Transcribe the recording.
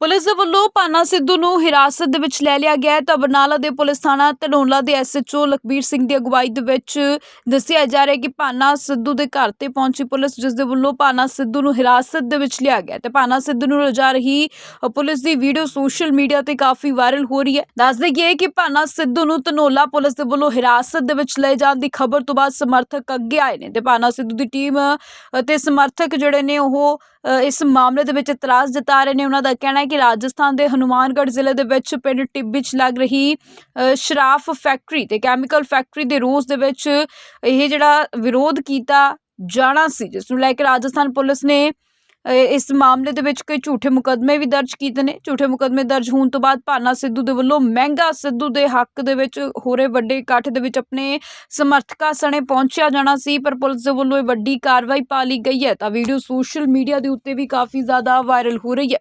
Police ਦੇ ਵੱਲੋਂ ਪਾਨਾ ਸਿੱਧੂ ਨੂੰ ਹਿਰਾਸਤ ਦੇ ਵਿੱਚ ਲੈ ਲਿਆ ਗਿਆ ਹੈ। ਤਾਂ ਬਰਨਾਲਾ ਦੇ ਪੁਲਿਸ ਥਾਣਾ ਧਨੋਲਾ ਦੇ ਐਸਐਚਓ ਲਖਬੀਰ ਸਿੰਘ ਦੀ ਅਗਵਾਈ ਦੇ ਵਿੱਚ ਦੱਸਿਆ ਜਾ ਰਿਹਾ ਕਿ ਪਾਨਾ ਸਿੱਧੂ ਦੇ ਘਰ ਤੇ ਪਹੁੰਚੀ ਪੁਲਿਸ, ਜਿਸ ਦੇ ਵੱਲੋਂ ਪਾਨਾ ਸਿੱਧੂ ਨੂੰ ਹਿਰਾਸਤ ਦੇ ਵਿੱਚ ਲਿਆ ਗਿਆ ਤੇ ਪਾਨਾ ਸਿੱਧੂ ਨੂੰ ਲਿਜਾ ਰਹੀ ਪੁਲਿਸ ਦੀ ਵੀਡੀਓ ਸੋਸ਼ਲ ਮੀਡੀਆ ਤੇ ਕਾਫੀ ਵਾਇਰਲ ਹੋ ਰਹੀ ਹੈ। ਦੱਸ ਦੇਈਏ ਕਿ ਪਾਨਾ ਸਿੱਧੂ ਨੂੰ ਧਨੋਲਾ ਪੁਲਿਸ ਦੇ ਵੱਲੋਂ ਹਿਰਾਸਤ ਦੇ ਵਿੱਚ ਲਏ ਜਾਣ ਦੀ ਖਬਰ ਤੋਂ ਬਾਅਦ ਸਮਰਥਕ ਅੱਗੇ ਆਏ ਨੇ ਤੇ ਪਾਨਾ ਸਿੱਧੂ ਦੀ ਟੀਮ ਅਤੇ ਸਮਰਥਕ ਜਿਹੜੇ ਨੇ ਉਹ ਇਸ ਮਾਮਲੇ ਦੇ ਵਿੱਚ ਇਤਰਾਜ਼ ਜਤਾ ਰਹੇ ਨੇ। ਉਹਨਾਂ ਦਾ ਕਹਿਣਾ ਕਿ ਰਾਜਸਥਾਨ ਦੇ ਹਨੂਮਾਨਗੜ੍ਹ ਜ਼ਿਲ੍ਹੇ ਦੇ ਵਿੱਚ ਪਿੰਡ ਟਿੱਬੀ 'ਚ ਲੱਗ ਰਹੀ ਸ਼ਰਾਫ ਫੈਕਟਰੀ ਤੇ ਕੈਮੀਕਲ ਫੈਕਟਰੀ ਦੇ ਰੋਸ ਦੇ ਵਿੱਚ ਇਹ ਜਿਹੜਾ ਵਿਰੋਧ ਕੀਤਾ ਜਾਣਾ ਸੀ, ਜਿਸ ਨੂੰ ਲੈ ਕੇ ਰਾਜਸਥਾਨ ਪੁਲਿਸ ਨੇ ਇਸ ਮਾਮਲੇ ਦੇ ਵਿੱਚ ਕਈ ਝੂਠੇ ਮੁਕੱਦਮੇ ਵੀ ਦਰਜ ਕੀਤੇ ਨੇ। ਝੂਠੇ ਮੁਕੱਦਮੇ ਦਰਜ ਹੋਣ ਤੋਂ ਬਾਅਦ ਭਾਨਾ ਸਿੱਧੂ ਦੇ ਵੱਲੋਂ ਮਹਿੰਗਾ ਸਿੱਧੂ ਦੇ ਹੱਕ ਦੇ ਵਿੱਚ ਹੋ ਰਹੇ ਵੱਡੇ ਇਕੱਠ ਦੇ ਵਿੱਚ ਆਪਣੇ ਸਮਰਥਕਾਂ ਸਣੇ ਪਹੁੰਚਿਆ ਜਾਣਾ ਸੀ, ਪਰ ਪੁਲਿਸ ਦੇ ਵੱਲੋਂ ਇਹ ਵੱਡੀ ਕਾਰਵਾਈ ਪਾ ਲਈ ਗਈ ਹੈ। ਤਾਂ ਵੀਡੀਓ ਸੋਸ਼ਲ ਮੀਡੀਆ ਦੇ ਉੱਤੇ ਵੀ ਕਾਫੀ ਜ਼ਿਆਦਾ ਵਾਇਰਲ ਹੋ ਰਹੀ ਹੈ।